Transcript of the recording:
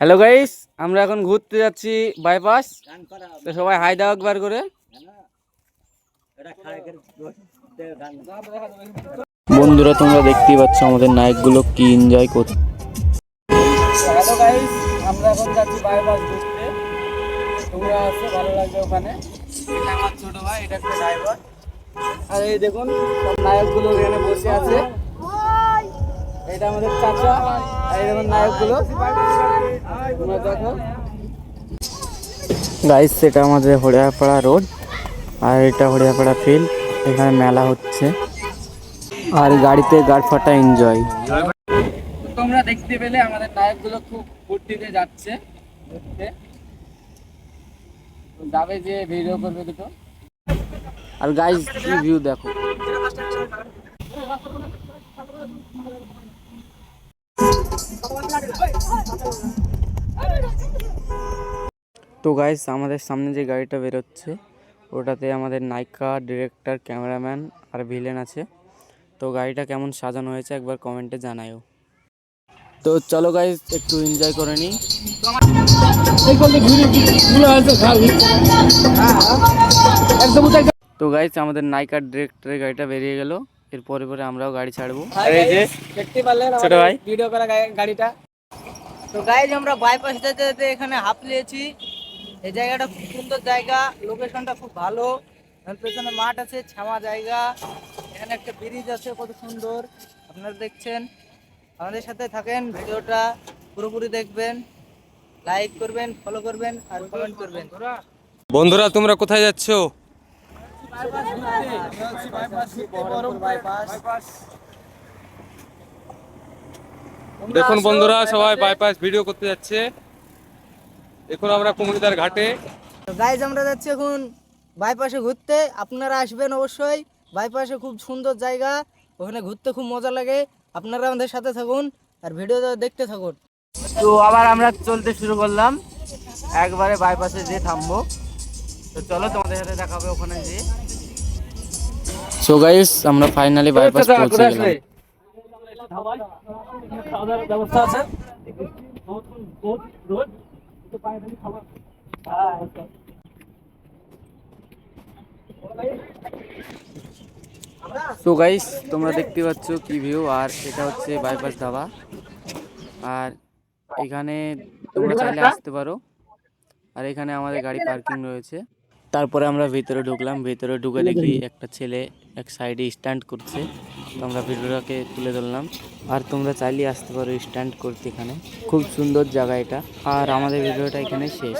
Hello guys আমরা এখন ঘুরতে যাচ্ছি বাইপাস তো সবাই হাই দাও একবার করে। বন্ধুরা, তোমরা দেখতেই পাচ্ছ আমাদের নায়কগুলো কি এনজয় করছে। গাইস আমরা এখন যাচ্ছি বাইপাস ঘুরতে। তোমরা ভালো ওখানে। ছোট ভাই, এটা একটা ড্রাইভার আর এই দেখুন, সব নায়কগুলো এখানে বসে আছে। এটা আমাদের চাচা, আর এই দেখুন নায়কগুলো। গাইস সেটা আমাদের হরিয়াপাড়া রোড আর এটা হরিয়াপাড়া ফিল্ড এখানে মেলা হচ্ছে। আর গাড়িতে গাড় ফাটা এনজয় তোমরা দেখতে পেলে আমাদের নায়কগুলো খুব ফুর্তিতে যাচ্ছে। যাবে যে ভিডিও করবে দুটো। আর গাইস কি ভিউ দেখো। তো গাইস আমাদের সামনে যে গাড়িটা বেরোচ্ছে ওটাতে আমাদের নায়িকা ডিরেক্টর ক্যামেরাম্যান আর ভিলেন আছে। তো গাড়িটা কেমন সাজানো হয়েছে একবার কমেন্টে জানায়ও তো চলো গাইস একটু এনজয় করে নিই। তো গাইস আমাদের নায়িকার ডিরেক্টরের গাড়িটা বেরিয়ে গেল। এর পরে পরে আমরাও গাড়ি ছাড়বো। আর এই যে দেখতে পারলেন ছোট ভাই। ভিডিও করা গাড়িটা। তো গাইজ আমরা বাইপাস যেতে যেতে এখানে হাফ নিয়েছি এই জায়গাটা খুব সুন্দর জায়গা লোকেশনটা খুব ভালো। পেছনে মাঠ আছে ছামা জায়গা। এখানে একটা ব্রিজ আছে, কত সুন্দর। আপনারা দেখছেন। আমাদের সাথে থাকেন, ভিডিওটা পুরোপুরি দেখবেন লাইক করবেন ফলো করবেন, আর কমেন্ট করবেন। বন্ধুরা, তোমরা কোথায় যাচ্ছ? দেখুন বন্ধুরা, সবাই বাইপাস ভিডিও করতে যাচ্ছে। এখন আমরা কুমড়িদার ঘাটে। গাইজ আমরা যাচ্ছি এখন বাইপাসে ঘুরতে। আপনারা আসবেন অবশ্যই। বাইপাসে খুব সুন্দর জায়গা। ওখানে ঘুরতে খুব মজা লাগে। আপনারা আমাদের সাথে থাকুন আর ভিডিও দেখতে থাকুন। তো আবার আমরা চলতে শুরু করলাম। একবারে বাইপাসে যে থামবো। তো চলো তোমাদের সাথে দেখা হবে ওখানে যে সো গাইস আমরা ফাইনালি বাইপাস পৌঁছে গেলাম। তো গাইস তোমরা দেখতে পাচ্ছ কি ভিউ আর এটা হচ্ছে বাইপাস ধাবা। আর এখানে তোমরা চাইলে আসতে পারো। আর এখানে আমাদের গাড়ি পার্কিং রয়েছে। তারপরে আমরা ভিতরে ঢুকলাম। ভিতরে ঢুকে দেখি একটা ছেলে এক সাইডে স্ট্যান্ড করছে। তো আমরা ভিডিওটাকে তুলে ধরলাম। আর তোমরা চাইলে আসতে পারো স্ট্যান্ড করতে এখানে। খুব সুন্দর জায়গা এটা। আর আমাদের ভিডিওটা এখানে শেষ।